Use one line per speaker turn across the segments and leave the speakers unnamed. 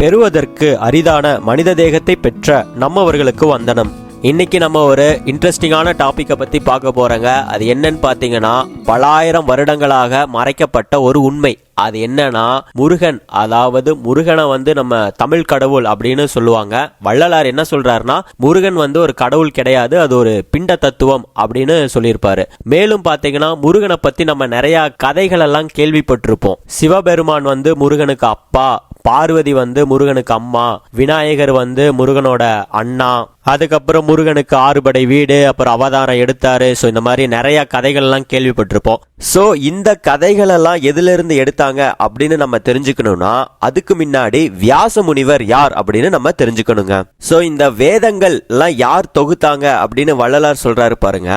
பெறுவதற்கு அரிதான மனித தேகத்தை பெற்ற நம்மவர்களுக்கு வந்தனம். இன்னைக்கு நம்ம ஒரு இன்ட்ரெஸ்டிங்கான டாப்பிக்கை பத்தி பார்க்க போகிறோங்க அது என்னன்னு பார்த்தீங்கன்னா பலாயிரம் வருடங்களாக மறைக்கப்பட்ட ஒரு உண்மை. அது என்னன்னா முருகன் அதாவது முருகனை வந்து நம்ம தமிழ் கடவுள் அப்படின்னு சொல்லுவாங்க. வள்ளலார் என்ன சொல்றாருன்னா முருகன் வந்து ஒரு கடவுள் கிடையாது அது ஒரு பிண்ட தத்துவம் அப்படின்னு சொல்லியிருப்பாரு. மேலும் பாத்தீங்கன்னா முருகனை பத்தி நம்ம நிறைய கதைகள் எல்லாம் கேள்விப்பட்டிருப்போம். சிவபெருமான் வந்து முருகனுக்கு அப்பா பார்வதி வந்து முருகனுக்கு அம்மா விநாயகர் வந்து முருகனோட அண்ணா அதுக்கப்புறம் முருகனுக்கு ஆறுபடை வீடு அப்புறம் அவதாரம் எடுத்தாரு. ஸோ இந்த மாதிரி நிறைய கதைகள்லாம் கேள்விப்பட்டிருப்போம். ஸோ இந்த கதைகள் எல்லாம் எதுல இருந்து எடுத்தாங்க அப்படின்னு நம்ம தெரிஞ்சுக்கணும்னா அதுக்கு முன்னாடி வியாச முனிவர் யார் அப்படின்னு நம்ம தெரிஞ்சுக்கணுங்க. ஸோ இந்த வேதங்கள் எல்லாம் யார் தொகுத்தாங்க அப்படின்னு வள்ளலார் சொல்றாரு பாருங்க.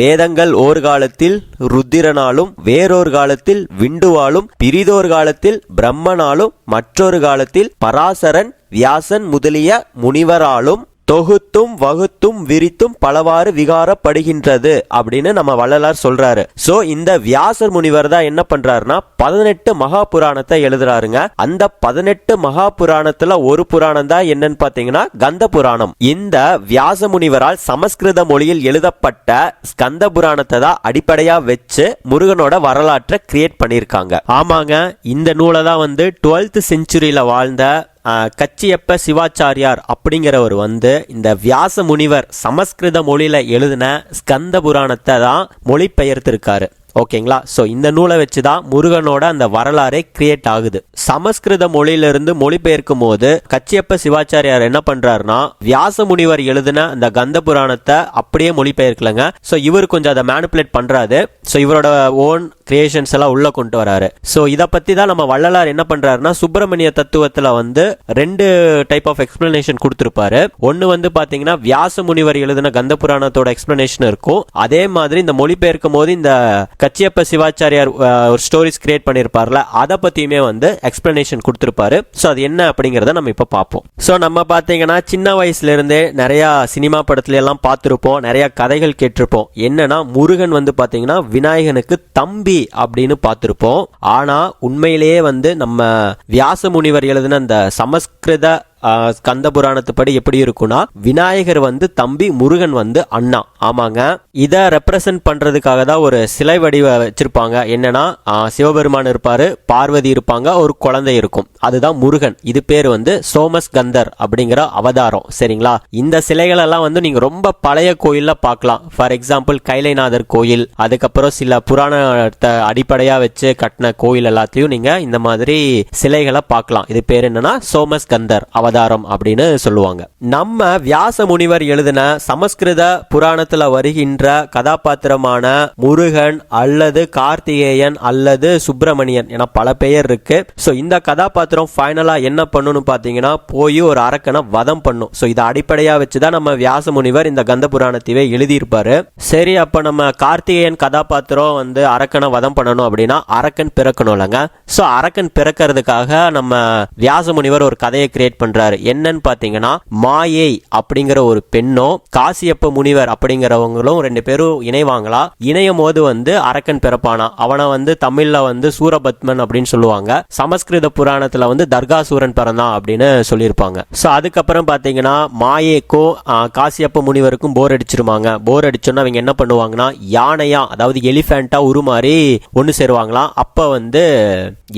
வேதங்கள் ஒரு காலத்தில் ருத்திரனாலும் வேறொரு காலத்தில் விண்டுவாலும் பிரிதோர் காலத்தில் பிரம்மனாலும் மற்றொரு காலத்தில் பராசரன் வியாசன் முதலிய முனிவராலும் தொகுத்தும் வகுத்தும் விரித்தும் பலவாறு விகாரப்படுகின்றது அப்படின்னு நம்ம வள்ளலார் சொல்றாரு. சோ இந்த வியாசர் முனிவர் தான் என்ன பண்றாருன்னா பதினெட்டு மகா புராணத்தை எழுதுறாருங்க. அந்த பதினெட்டு மகா புராணத்துல ஒரு புராணம் தான் என்னன்னு பாத்தீங்கன்னா கந்த புராணம். இந்த வியாச முனிவரால் சமஸ்கிருத மொழியில் எழுதப்பட்ட ஸ்கந்த புராணத்தை தான் அடிப்படையா வச்சு முருகனோட வரலாற்றை கிரியேட் பண்ணியிருக்காங்க. ஆமாங்க இந்த நூலை தான் வந்து டுவெல்த் செஞ்சுரியில வாழ்ந்த கச்சியப்ப சிவாச்சாரியார் அப்படிங்கிறவர் வந்து இந்த வியாச முனிவர் சமஸ்கிருத மொழியில் எழுதின ஸ்கந்த புராணத்தை தான் மொழிபெயர்த்திருக்காரு. ஓகேங்களா? ஸோ இந்த நூலை வச்சு தான் முருகனோட அந்த வரலாறே கிரியேட் ஆகுது. சமஸ்கிருத மொழியிலிருந்து மொழிபெயர்க்கும் போது கச்சியப்ப சிவாச்சாரியார் என்ன பண்றாருன்னா வியாச முனிவர் எழுதின அந்த கந்த புராணத்தை அப்படியே மொழிபெயர்க்கலங்க. ஸோ இவர் கொஞ்சம் அதை மேனிப்புலேட் பண்றாரு. ஸோ இவரோட ஓன் கிரியேஷன்ஸ் எல்லாம் உள்ள கொண்டு வராரு. ஸோ இதை பத்தி தான் நம்ம வள்ளலார் என்ன பண்றாருன்னா சுப்பிரமணிய தத்துவத்துல வந்து ரெண்டு டைப் ஆஃப் எக்ஸ்பிளனேஷன் கொடுத்துருப்பாரு. ஒன்னு வந்து பாத்தீங்கன்னா வியாச முனிவர் எழுதின கந்த புராணத்தோட எக்ஸ்பிளனேஷன் இருக்கும். அதே மாதிரி இந்த மொழிபெயர்க்கும் போது இந்த கச்சியப்ப சிவாச்சாரியார் ஒரு ஸ்டோரிஸ் கிரியேட் பண்ணியிருப்பார்ல அதை பத்தியுமே வந்து எக்ஸ்பிளனேஷன் கொடுத்துருப்பாரு. ஸோ அது என்ன அப்படிங்கிறத நம்ம இப்ப பார்ப்போம். ஸோ நம்ம பாத்தீங்கன்னா சின்ன வயசுல இருந்தே நிறைய சினிமா படத்துல எல்லாம் பார்த்துருப்போம் நிறைய கதைகள் கேட்டிருப்போம். என்னன்னா முருகன் வந்து பாத்தீங்கன்னா விநாயகனுக்கு தம்பி அப்படின்னு பார்த்திருப்போம். ஆனா உண்மையிலேயே வந்து நம்ம வியாச முனிவர் எழுதின அந்த சமஸ்கிருத ஸ்கந்த புராணத்துப்படி எப்படி இருக்கும்னா விநாயகர் வந்து தம்பி முருகன் வந்து அண்ணா. ஆமாங்க. இதை ரெப்ரசன்ட் பண்றதுக்காக தான் ஒரு சிலை வடிவ வச்சிருப்பாங்க. என்னன்னா சிவபெருமான் இருப்பாரு பார்வதி இருப்பாங்க ஒரு குழந்தை இருக்கும். அதுதான் முருகன். இது பேர் வந்து சோமஸ் கந்தர் அப்படிங்கிற அவதாரம். சரிங்களா? இந்த சிலைகள் எல்லாம் வந்து நீங்க ரொம்ப பழைய கோயில்ல பார்க்கலாம். ஃபார் எக்ஸாம்பிள் கைலைநாதர் கோயில் அதுக்கப்புறம் சில புராணத்தை அடிப்படையா வச்சு கட்டின கோயில் எல்லாத்தையும் நீங்க இந்த மாதிரி சிலைகளை பார்க்கலாம். இது பேர் என்னன்னா சோமஸ் கந்தர் அவதாரம். அப்படின்னு சொல்லுவாங்க. நம்ம வியாச முனிவர் எழுதின சமஸ்கிருத புராணத்துல வருகின்ற கதாபாத்திரமான முருகன் அல்லது கார்த்திகேயன் அல்லது சுப்பிரமணியன் என பல பெயர் இருக்கு. ஸோ இந்த கதாபாத்திரம் ஃபைனலா என்ன பண்ணணும்னு பாத்தீங்கன்னா போய் ஒரு அரக்கனை வதம் பண்ணும். ஸோ இதை அடிப்படையா வச்சுதான் நம்ம வியாச முனிவர் இந்த கந்த புராணத்தையே எழுதியிருப்பாரு. சரி அப்ப நம்ம கார்த்திகேயன் கதாபாத்திரம் வந்து அரக்கனை வதம் பண்ணணும் அப்படின்னா அரக்கன் பிறக்கணும் இல்லைங்க. ஸோ அரக்கன் பிறக்கிறதுக்காக நம்ம வியாச முனிவர் ஒரு கதையை கிரியேட் சொல்றாரு. என்னன்னு பாத்தீங்கன்னா மாயை அப்படிங்கிற ஒரு பெண்ணும் காசியப்ப முனிவர் அப்படிங்கிறவங்களும் ரெண்டு பேரும் இணைவாங்களா? இணையும் போது வந்து அரக்கன் பிறப்பானா? அவனை வந்து தமிழ்ல வந்து சூரபத்மன் அப்படின்னு சொல்லுவாங்க. சமஸ்கிருத புராணத்துல வந்து தர்காசூரன் பிறந்தான் அப்படின்னு சொல்லியிருப்பாங்க. சோ அதுக்கப்புறம் பாத்தீங்கன்னா மாயேக்கும் காசியப்ப முனிவருக்கும் போர் அடிச்சிருவாங்க போர் அடிச்சோன்னா அவங்க என்ன பண்ணுவாங்கன்னா யானையா அதாவது எலிபேண்டா உருமாறி ஒன்னு சேருவாங்களாம் அப்ப வந்து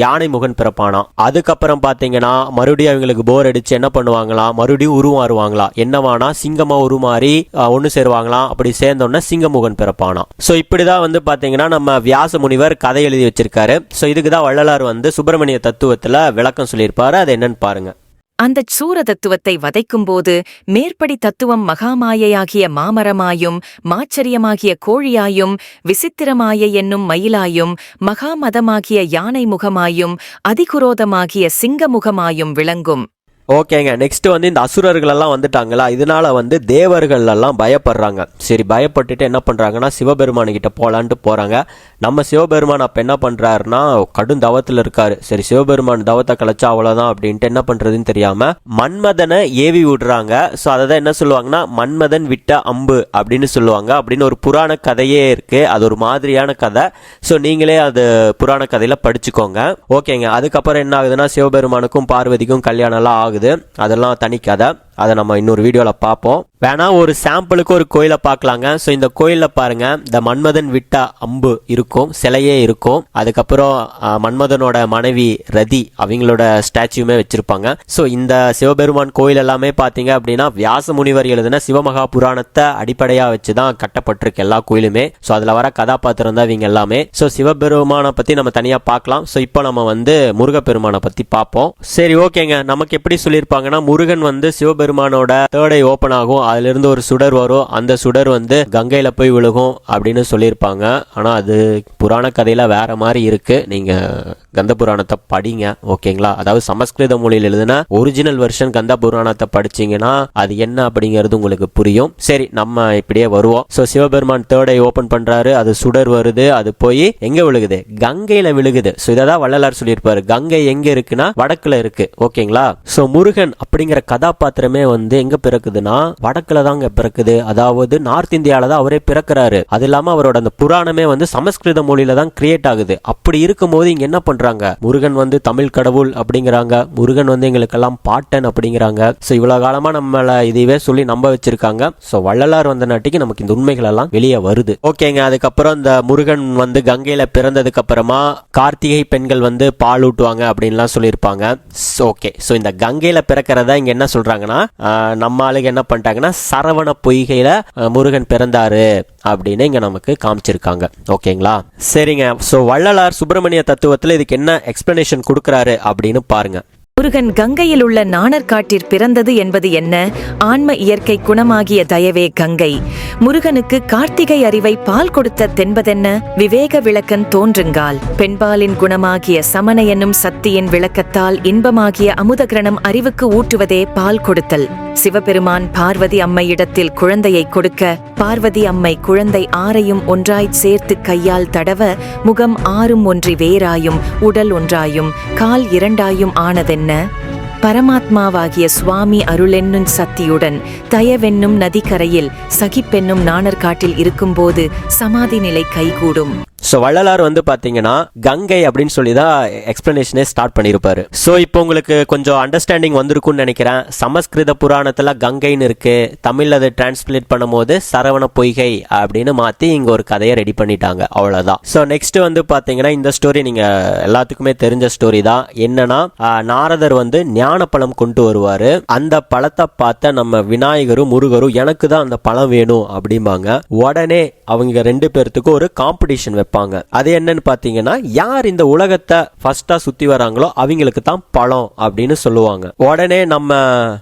யானை முகன் பிறப்பானாம் அதுக்கப்புறம் பாத்தீங்கன்னா மறுபடியும் அவங்களுக்கு போர் அடிச்சு என்ன பண்ணுவாங்களா? மறுபடியும் உருமாறுவாங்களா? என்னவானா? சிங்கமா உருமாறி ஒன்று ஒன்னு சேருவாங்களாம் அப்படி சேர்ந்தோன்னா சிங்கமுகன் பிறப்பானாம். சோ இப்படிதான் வந்து பாத்தீங்கன்னா நம்ம வியாச முனிவர் கதை எழுதி வச்சிருக்காரு. சோ இதுக்கு தான் வள்ளலார் வந்து சுப்பிரமணிய தத்துவத்துல விளக்கம் சொல்லியிருப்பாரு. அது என்னன்னு பாருங்க.
அந்த சூர தத்துவத்தை வதைக்கும்போது மேற்படி தத்துவம் மகாமாயையாகிய மாமரமாயும் மாச்சரியமாகிய கோழியாயும் விசித்திரமாய என்னும் மயிலாயும் மகாமதமாகிய யானை முகமாயும் அதிகுரோதமாகிய சிங்கமுகமாயும் விளங்கும்.
ஓகேங்க. நெக்ஸ்ட் வந்து இந்த அசுரர்களெல்லாம் வந்துட்டாங்களா? இதனால வந்து தேவர்கள் எல்லாம் பயப்படுறாங்க. சரி பயப்பட்டுட்டு என்ன பண்ணுறாங்கன்னா சிவபெருமான் கிட்ட போகிறாங்க நம்ம சிவபெருமான் அப்போ என்ன பண்ணுறாருன்னா கடும் தவத்தில் இருக்காரு. சரி சிவபெருமான் தவத்தை கலைச்சா அவ்வளோதான் அப்படின்ட்டு என்ன பண்ணுறதுன்னு தெரியாமல் மன்மதனை ஏவி விடுறாங்க. ஸோ அதை தான் என்ன சொல்லுவாங்கன்னா மன்மதன் விட்ட அம்பு அப்படின்னு சொல்லுவாங்க. அப்படின்னு ஒரு புராண கதையே இருக்குது அது ஒரு மாதிரியான கதை. ஸோ நீங்களே அது புராண கதையில் படிச்சுக்கோங்க. ஓகேங்க. அதுக்கப்புறம் என்ன ஆகுதுன்னா சிவபெருமானுக்கும் பார்வதிக்கும் கல்யாணம்லாம் ஆகுது. இருக்குது அதெல்லாம் தனி கதை அதை நம்ம இன்னொரு வீடியோவில் பார்ப்போம். வேணா ஒரு சாம்பிளுக்கு ஒரு கோயிலை பார்க்கலாங்க. ஸோ இந்த கோயிலில் பாருங்க இந்த மன்மதன் விட்ட அம்பு இருக்கும் சிலையே இருக்கும். அதுக்கப்புறம் மன்மதனோட மனைவி ரதி அவங்களோட ஸ்டாச்சுமே வச்சிருப்பாங்க. ஸோ இந்த சிவபெருமான் கோயில் எல்லாமே பார்த்தீங்க அப்படின்னா வியாச முனிவர் எழுதின சிவமகா புராணத்தை அடிப்படையாக வச்சு தான் கட்டப்பட்டிருக்கு எல்லா கோயிலுமே. ஸோ அதில் வர கதாபாத்திரம் தான் இவங்க எல்லாமே. ஸோ சிவபெருமானை பற்றி நம்ம தனியாக பார்க்கலாம். ஸோ இப்போ நம்ம வந்து முருகப்பெருமானை பற்றி பார்ப்போம். சரி ஓகேங்க. நமக்கு எப்படி சொல்லியிருப்பாங்கன்னா முருகன் வந்து சிவபெருமானோட தேர்டை ஓப்பன் ஆகும். அதுல இருந்து ஒரு சுடர் வரும். அந்த சுடர் வந்து கங்கையில போய் விழுகும் அப்படின்னு சொல்லியிருப்பாங்க. ஆனா அது புராண கதையில வேற மாதிரி இருக்கு. நீங்க கந்த புராணத்தை படிங்க ஓகேங்களா? அதாவது சமஸ்கிருத மொழியில் எழுதுன ஒரிஜினல் வெர்ஷன் கந்த புராணத்தை படிச்சீங்கன்னா அது என்ன அப்படிங்கிறது உங்களுக்கு புரியும். சரி நம்ம இப்படியே வருவோம். ஸோ சிவபெருமான் தேர்டை ஓபன் பண்றாரு. அது சுடர் வருது. அது போய் எங்க விழுகுது? கங்கையில விழுகுது. ஸோ இதை தான் வள்ளலார் சொல்லியிருப்பாரு. கங்கை எங்க இருக்குன்னா வடக்குல இருக்கு. ஓகேங்களா? ஸோ முருகன் அப்படிங்கிற கதாபாத்திரம் வந்து எங்க பிறக்குதுன்னா வடக்குல தாங்க பிறக்குது. அதாவது நார்த் இந்தியால தான் அவரே பிறக்கிறாரு. அது இல்லாம அவரோட அந்த புராணமே வந்து சமஸ்கிருத மொழியில தான் கிரியேட் ஆகுது. அப்படி இருக்கும்போது இங்க என்ன பண்றாங்க? முருகன் வந்து தமிழ் கடவுள் அப்படிங்கிறாங்க. முருகன் வந்து எங்களுக்கெல்லாம் பாட்டன் அப்படிங்கிறாங்க. ஸோ இவ்வளவு காலமா நம்மள இதுவே சொல்லி நம்ப வச்சிருக்காங்க. ஸோ வள்ளலார் வந்த நாட்டிக்கு நமக்கு இந்த உண்மைகள் எல்லாம் வெளியே வருது. ஓகேங்க அதுக்கப்புறம் இந்த முருகன் வந்து கங்கையில பிறந்ததுக்கு அப்புறமா கார்த்திகை பெண்கள் வந்து பால் ஊட்டுவாங்க அப்படின்லாம் சொல்லியிருப்பாங்க ஓகே ஸோ இந்த கங்கையில பிறக்கிறதா இங்க என்ன சொல்றாங்கன்னா நம்ம ஆளுங்க என்ன பண்ணிட்டாங்கன்னா சரவண பொய்கையில முருகன் பிறந்தாரு அப்படின்னு இங்க நமக்கு காமிச்சிருக்காங்க. ஓகேங்களா? சரிங்க. ஸோ வள்ளலார் சுப்பிரமணிய தத்துவத்துல இதுக்கு என்ன எக்ஸ்பிளனேஷன் கொடுக்கறாரு அப்படின்னு பாருங்க.
முருகன் கங்கையில் உள்ள நாணற்காட்டிற் பிறந்தது என்பது என்ன? ஆன்ம இயற்கை குணமாகிய தயவே கங்கை. முருகனுக்கு கார்த்திகை அறிவை பால் கொடுத்த தென்பதென்ன? விவேக விளக்கன் தோன்றுங்கால். பெண்பாலின் குணமாகிய சமண என்னும் சக்தியின் விளக்கத்தால் இன்பமாகிய அமுதகிரணம் அறிவுக்கு ஊட்டுவதே பால் கொடுத்தல். சிவபெருமான் பார்வதி அம்மையிடத்தில் குழந்தையை கொடுக்க பார்வதி அம்மை குழந்தை ஆறையும் ஒன்றாய்ச் சேர்த்து கையால் தடவ முகம் ஆறும் ஒன்றி வேறாயும் உடல் ஒன்றாயும் கால் இரண்டாயும் ஆனதென்ன? பரமாத்மாவாகிய சுவாமி அருளென்னும் சக்தியுடன் தயவென்னும் நதிக்கரையில் சகிப்பென்னும் நாணர்காட்டில் இருக்கும்போது சமாதி நிலை கைகூடும்.
ஸோ வள்ளலார் வந்து பார்த்தீங்கன்னா கங்கை அப்படின்னு சொல்லி தான் எக்ஸ்பிளனேஷனே ஸ்டார்ட் பண்ணியிருப்பாரு ஸோ இப்போ உங்களுக்கு கொஞ்சம் அண்டர்ஸ்டாண்டிங் வந்திருக்கும்னு நினைக்கிறேன். சமஸ்கிருத புராணத்தில் கங்கைன்னு இருக்கு. தமிழில் அதை டிரான்ஸ்லேட் பண்ணும்போது சரவண பொய்கை அப்படின்னு மாற்றி இங்கே ஒரு கதையை ரெடி பண்ணிட்டாங்க. அவ்வளோதான் ஸோ நெக்ஸ்ட் வந்து பார்த்தீங்கன்னா இந்த ஸ்டோரி நீங்கள் எல்லாத்துக்குமே தெரிஞ்ச ஸ்டோரி தான். என்னன்னா நாரதர் வந்து ஞானப்பழம் கொண்டு வருவார். அந்த பழத்தை பார்த்த நம்ம விநாயகரும் முருகரும் எனக்கு தான் அந்த பழம் வேணும் அப்படிம்பாங்க. உடனே அவங்க ரெண்டு பேர்த்துக்கும் ஒரு காம்படிஷன் வைப்பாங்க. அது என்னன்னு பாத்தீங்கன்னா யார் இந்த உலகத்தை ஃபர்ஸ்டா சுத்தி வராங்களோ அவங்களுக்கு தான் பழம் அப்படின்னு சொல்லுவாங்க. உடனே நம்ம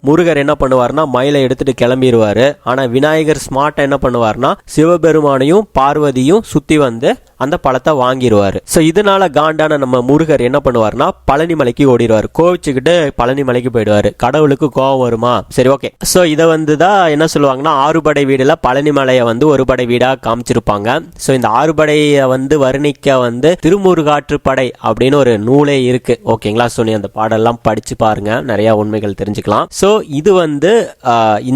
முருகர் என்ன பண்ணுவாருன்னா மயிலை எடுத்துட்டு கிளம்பிடுவாரு ஆனா விநாயகர் ஸ்மார்ட் என்ன பண்ணுவாருன்னா சிவபெருமானையும் பார்வதியும் சுத்தி வந்து அந்த பழத்தை வாங்கிடுவாரு ஸோ இதனால காண்டான நம்ம முருகர் என்ன பண்ணுவாருன்னா பழனி மலைக்கு ஓடிடுவார். கோவிச்சுக்கிட்டு பழனி மலைக்கு போயிடுவாரு. கடவுளுக்கு கோவம் வருமா? சரி ஓகே ஸோ இதை வந்து தான் என்ன சொல்லுவாங்கன்னா ஆறுபடை வீடுல பழனி மலையை வந்து ஒரு படை வீடா காமிச்சிருப்பாங்க. ஸோ இந்த ஆறுபடையை வந்து வர்ணிக்க வந்து திருமுருகாற்று படை அப்படின்னு ஒரு நூலே இருக்கு. ஓகேங்களா? ஸோ நீ அந்த பாடெல்லாம் படிச்சு பாருங்க. நிறைய உண்மைகள் தெரிஞ்சுக்கலாம். ஸோ இது வந்து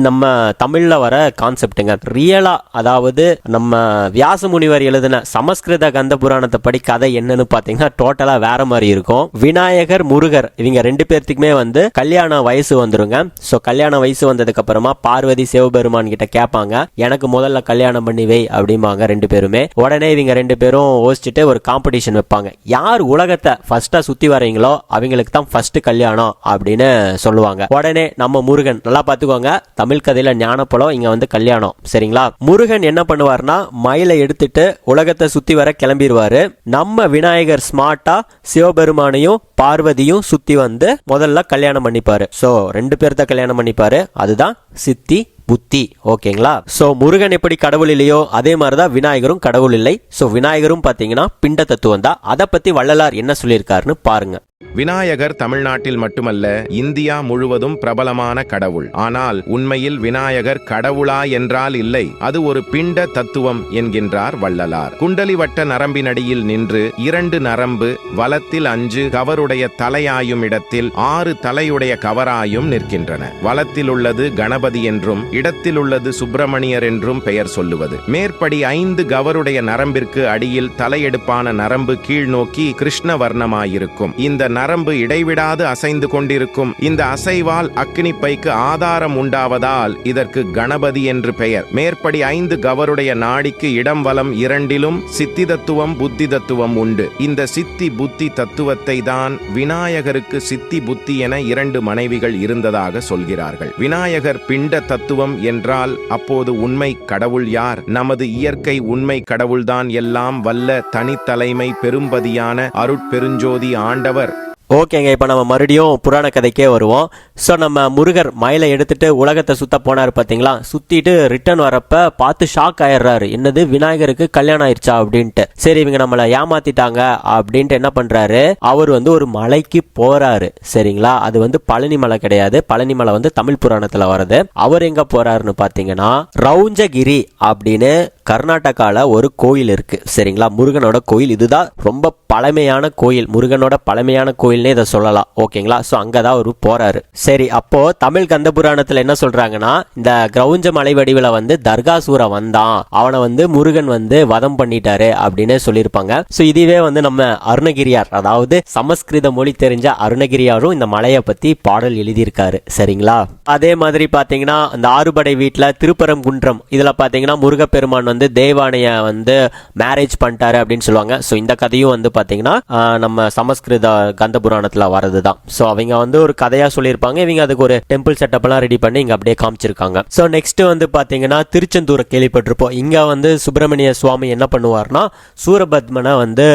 நம்ம தமிழ்ல வர கான்செப்டுங்க ரியலா அதாவது நம்ம வியாச முனிவர் எழுதின சமஸ்கிருத கந்த புராணத்தை படி கதை என்னன்னு பாத்தீங்கன்னா டோட்டலா வேற மாதிரி இருக்கும். விநாயகர் முருகர் இவங்க ரெண்டு பேர்த்துக்குமே வந்து கல்யாண வயசு வந்துருங்க. ஸோ கல்யாண வயசு வந்ததுக்கு அப்புறமா பார்வதி சிவபெருமான் கிட்ட கேட்பாங்க. எனக்கு முதல்ல கல்யாணம் பண்ணி வை அப்படிம்பாங்க ரெண்டு பேருமே. உடனே இவங்க ரெண்டு பேரும் யோசிச்சுட்டு ஒரு காம்படிஷன் வைப்பாங்க. யார் உலகத்தை ஃபர்ஸ்டா சுத்தி வரீங்களோ அவங்களுக்கு தான் ஃபர்ஸ்ட் கல்யாணம் அப்படின்னு சொல்லுவாங்க. உடனே நம்ம முருகன் நல்லா பாத்துக்கோங்க தமிழ் கதையில ஞானப்பழம் இங்க வந்து கல்யாணம். சரிங்களா? முருகன் என்ன பண்ணுவார்னா மயிலை எடுத்துட்டு உலகத்தை சுத்தி வர கிளம்பிடுவாரு நம்ம விநாயகர் ஸ்மார்ட்டா சிவபெருமானையும் பார்வதியும் சுத்தி வந்து முதல்ல கல்யாணம் பண்ணிப்பாரு. சோ ரெண்டு பேர்த்த கல்யாணம் பண்ணிப்பாரு. அதுதான் சித்தி புத்தி ஓகேங்களா? ஸோ முருகன் எப்படி கடவுள் இல்லையோ அதே மாதிரி தான் விநாயகரும் கடவுள் இல்லை. ஸோ விநாயகரும் பார்த்தீங்கன்னா பிண்ட தத்துவம் தான். அதை பற்றி வள்ளலார் என்ன சொல்லியிருக்காருன்னு பாருங்க.
விநாயகர் தமிழ்நாட்டில் மட்டுமல்ல இந்தியா முழுவதும் பிரபலமான கடவுள். ஆனால் உண்மையில் விநாயகர் கடவுளா என்றால் இல்லை அது ஒரு பிண்ட தத்துவம் என்கின்றார் வள்ளலார். குண்டலி வட்ட நரம்பினடியில் நின்று இரண்டு நரம்பு வலத்தில் அஞ்சு கவருடைய தலையாயும் இடத்தில் ஆறு தலையுடைய கவராயும் நிற்கின்றன. வலத்தில் உள்ளது கணபதி என்றும் இடத்தில் உள்ளது சுப்பிரமணியர் என்றும் பெயர் சொல்லுவது. மேற்படி ஐந்து கவருடைய நரம்பிற்கு அடியில் தலையெடுப்பான நரம்பு கீழ் நோக்கி கிருஷ்ண வர்ணமாயிருக்கும் இந்த நரம்பு இடைவிடாது அசைந்து கொண்டிருக்கும். இந்த அசைவால் அக்னி பைக்கு ஆதாரம் உண்டாவதால் இதற்கு கணபதி என்று பெயர். மேற்படி ஐந்து கவருடைய நாடிக்கு இடம் வலம் இரண்டிலும் சித்தி தத்துவம் புத்தி தத்துவம் உண்டு. இந்த சித்தி புத்தி தத்துவத்தை தான் விநாயகருக்கு சித்தி புத்தி என இரண்டு மனைவிகள் இருந்ததாக சொல்கிறார்கள். விநாயகர் பிண்ட தத்துவம் என்றால் அப்போது உண்மை கடவுள் யார்? நமது இயற்கை உண்மை கடவுள்தான் எல்லாம் வல்ல தனித்தலைமை பெரும்பதியான அருட்பெருஞ்சோதி ஆண்டவர்
ஓகேங்க இப்போ நம்ம மறுபடியும் புராண கதைக்கே வருவோம். ஸோ நம்ம முருகர் மயிலை எடுத்துகிட்டு உலகத்தை சுத்த போனார் பார்த்தீங்களா சுற்றிட்டு ரிட்டர்ன் வரப்போ பார்த்து ஷாக் ஆயிடுறாரு. என்னது விநாயகருக்கு கல்யாணம் ஆயிடுச்சா அப்படின்ட்டு. சரி இவங்க நம்மளை ஏமாத்திட்டாங்க அப்படின்ட்டு என்ன பண்ணுறாரு அவர் வந்து ஒரு மலைக்கு போகிறாரு சரிங்களா? அது வந்து பழனி மலை கிடையாது. பழனி மலை வந்து தமிழ் புராணத்தில் வருது அவர் எங்கே போகிறாருன்னு பார்த்தீங்கன்னா ரவுஞ்சகிரி அப்படின்னு கர்நாடகாவில் ஒரு கோயில் இருக்குது சரிங்களா? முருகனோட கோயில். இதுதான் ரொம்ப பழமையான கோயில். முருகனோட பழமையான கோயில் கோயில்னே இதை சொல்லலாம். ஓகேங்களா? ஸோ அங்கதான் அவர் போறாரு. சரி அப்போ தமிழ் கந்த புராணத்தில் என்ன சொல்றாங்கன்னா இந்த கிரௌஞ்ச மலை வடிவில் வந்து தர்காசூரை வந்தான். அவனை வந்து முருகன் வந்து வதம் பண்ணிட்டாரு அப்படின்னு சொல்லியிருப்பாங்க. ஸோ இதுவே வந்து நம்ம அருணகிரியார் அதாவது சமஸ்கிருத மொழி தெரிஞ்ச அருணகிரியாரும் இந்த மலையை பத்தி பாடல் எழுதியிருக்காரு. சரிங்களா? அதே மாதிரி பாத்தீங்கன்னா அந்த ஆறுபடை வீட்டுல திருப்பரங்குன்றம் இதுல பாத்தீங்கன்னா முருகப்பெருமான் வந்து தேவானைய வந்து மேரேஜ் பண்ணிட்டாரு அப்படின்னு சொல்லுவாங்க. ஸோ இந்த கதையும் வந்து பாத்தீங்கன்னா நம்ம சமஸ்கிருத கந்த புராணத்தில் வரது தான் ஸோ அவங்க வந்து ஒரு கதையாக சொல்லியிருப்பாங்க. இவங்க அதுக்கு ஒரு டெம்பிள் செட்டப்லாம் ரெடி பண்ணி இங்கே அப்படியே காமிச்சிருக்காங்க. ஸோ நெக்ஸ்ட் வந்து பார்த்தீங்கன்னா திருச்செந்தூரை கேள்விப்பட்டிருப்போம். இங்கே வந்து சுப்பிரமணிய சுவாமி என்ன பண்ணுவார்னா சூரபத்மனை வந்து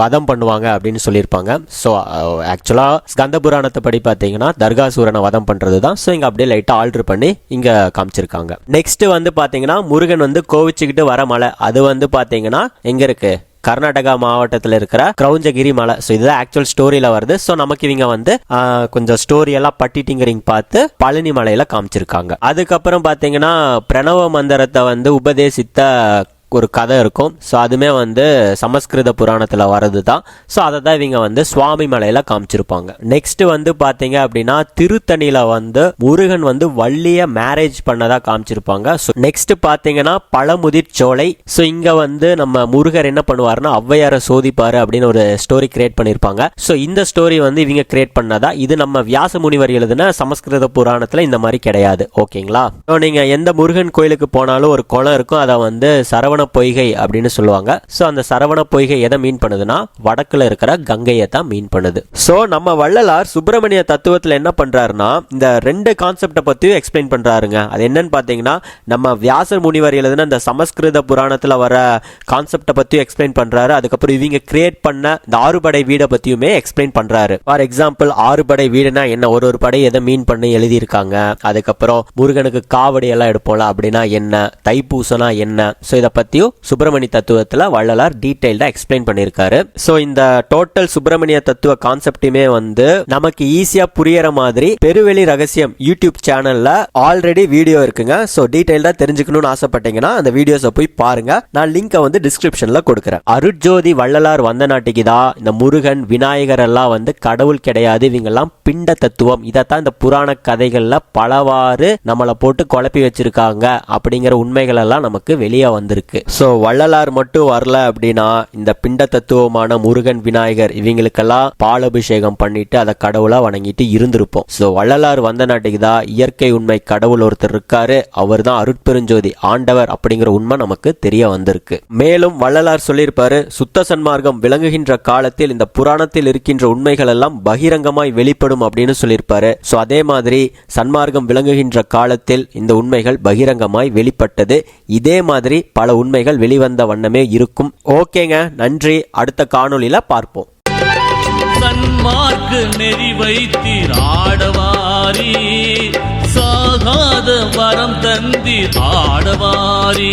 வதம் பண்ணுவாங்க அப்படின்னு சொல்லியிருப்பாங்க. ஸோ ஆக்சுவலாக ஸ்கந்த புராணத்தை படி பார்த்தீங்கன்னா தர்காசூரனை வதம் பண்ணுறது தான் ஸோ இங்கே அப்படியே லைட்டாக ஆல்டர் பண்ணி இங்கே காமிச்சிருக்காங்க. நெக்ஸ்ட் வந்து பார்த்தீங்கன்னா முருகன் வந்து கோவிச்சுக்கிட்டு வர மலை. அது வந்து பார்த்தீங்கன்னா எங்கே இருக்குது கர்நாடகா மாவட்டத்தில் இருக்கிற கிரௌஞ்சகிரி மலை. ஸோ இதுதான் ஆக்சுவல் ஸ்டோரியில் வருது. ஸோ நமக்கு இவங்க வந்து கொஞ்சம் ஸ்டோரி எல்லாம் பட்டி பார்த்து பழனி மலையில காமிச்சிருக்காங்க. அதுக்கப்புறம் பார்த்தீங்கன்னா பிரணவ மந்திரத்தை வந்து உபதேசித்த ஒரு கதை இருக்கும். ஸோ அதுமே வந்து சமஸ்கிருத புராணத்தில் வர்றது தான் ஸோ அதை தான் இவங்க வந்து சுவாமி மலையில் காமிச்சிருப்பாங்க. நெக்ஸ்ட் வந்து பார்த்தீங்க அப்படின்னா திருத்தணியில் வந்து முருகன் வந்து வள்ளிய மேரேஜ் பண்ணதா காமிச்சிருப்பாங்க. ஸோ நெக்ஸ்ட் பார்த்தீங்கன்னா பழமுதிர் சோலை. ஸோ இங்கே வந்து நம்ம முருகர் என்ன பண்ணுவாருன்னா ஔவையாரை சோதிப்பாரு அப்படின்னு ஒரு ஸ்டோரி கிரியேட் பண்ணியிருப்பாங்க ஸோ இந்த ஸ்டோரி வந்து இவங்க கிரியேட் பண்ணதா? இது நம்ம வியாச முனிவர் எழுதுன சமஸ்கிருத புராணத்தில் இந்த மாதிரி கிடையாது. ஓகேங்களா ஸோ நீங்கள் எந்த முருகன் கோயிலுக்கு போனாலும் ஒரு குளம் இருக்கும். அதை வந்து சரவண பொய்கை அப்படின்னு சொல்லுவாங்க. ஸோ அந்த சரவண பொய்கை எதை மீன் பண்ணுதுன்னா வடக்குல இருக்கிற கங்கையை தான் மீன் பண்ணுது. ஸோ நம்ம வள்ளலார் சுப்பிரமணிய தத்துவத்தில் என்ன பண்றாருன்னா இந்த ரெண்டு கான்செப்டை பற்றியும் எக்ஸ்பிளைன் பண்றாருங்க. அது என்னன்னு பார்த்தீங்கன்னா நம்ம வியாசர் முனிவர் எழுதுன இந்த சமஸ்கிருத புராணத்தில் வர கான்செப்டை பற்றியும் எக்ஸ்பிளைன் பண்றாரு. அதுக்கப்புறம் இவங்க கிரியேட் பண்ண இந்த ஆறுபடை வீடை பற்றியுமே எக்ஸ்பிளைன் பண்றாரு. ஃபார் எக்ஸாம்பிள் ஆறுபடை வீடுனா என்ன? ஒரு ஒரு படை எதை மீன் பண்ணி எழுதியிருக்காங்க. அதுக்கப்புறம் முருகனுக்கு காவடி எல்லாம் எடுப்போம்ல அப்படின்னா என்ன? தைப்பூசனா என்ன? ஸோ இதை பற்றியும் சுப்பிரமணிய தத்துவத்தில் வள்ளலார் டீட்டெயில்டாக எக்ஸ்பிளைன் பண்ணியிருக்காரு ஸோ இந்த டோட்டல் சுப்பிரமணிய தத்துவ கான்செப்டுமே வந்து நமக்கு ஈஸியாக புரியற மாதிரி பெருவெளி ரகசியம் யூடியூப் சேனலில் ஆல்ரெடி வீடியோ இருக்குங்க. ஸோ டீட்டெயில்டாக தெரிஞ்சுக்கணும்னு ஆசைப்பட்டீங்கன்னா அந்த வீடியோஸை போய் பாருங்க. நான் லிங்கை வந்து டிஸ்கிரிப்ஷனில் கொடுக்குறேன். அருட்ஜோதி வள்ளலார் வந்த நாட்டுக்கு தான் இந்த முருகன் விநாயகர் எல்லாம் வந்து கடவுள் கிடையாது. இவங்கெல்லாம் பிண்ட தத்துவம். இதைத்தான் இந்த புராண கதைகளில் பலவாறு நம்மளை போட்டு குழப்பி வச்சிருக்காங்க. அப்படிங்கிற உண்மைகள் எல்லாம் நமக்கு வெளியே வந்திருக்கு. ஸோ வள்ளலார் மட்டும் வரல அப்படின்னா இந்த பிண்ட தத்துவமான முருகன் விநாயகர் இவங்களுக்கெல்லாம் பாலபிஷேகம் பண்ணிட்டு அதை கடவுளா வணங்கிட்டு இருந்திருப்போம். ஸோ வள்ளலார் வந்த நாட்டுக்கு தான் இயற்கை உண்மை கடவுள் ஒருத்தர் இருக்காரு. அவர் தான் அருட்பெருஞ்சோதி ஆண்டவர் அப்படிங்கிற உண்மை நமக்கு தெரிய வந்திருக்கு. மேலும் வள்ளலார் சொல்லியிருப்பாரு சுத்த சன்மார்க்கம் விளங்குகின்ற காலத்தில் இந்த புராணத்தில் இருக்கின்ற உண்மைகள் எல்லாம் பகிரங்கமாய் வெளிப்படும் அப்படின்னு சொல்லியிருப்பாரு. ஸோ அதே மாதிரி சன்மார்க்கம் விளங்குகின்ற காலத்தில் இந்த உண்மைகள் பகிரங்கமாய் வெளிப்பட்டது. இதே மாதிரி பல உண்மைகள் வெளிவந்த வண்ணமே இருக்கும். ஓகேங்க நன்றி. அடுத்த காணொளியில பார்ப்போம்.
சன்மார்க்கு நெறி வைத்தீர் ஆடவாரி சாகாத வரம் தந்தீர் ஆடவாரி.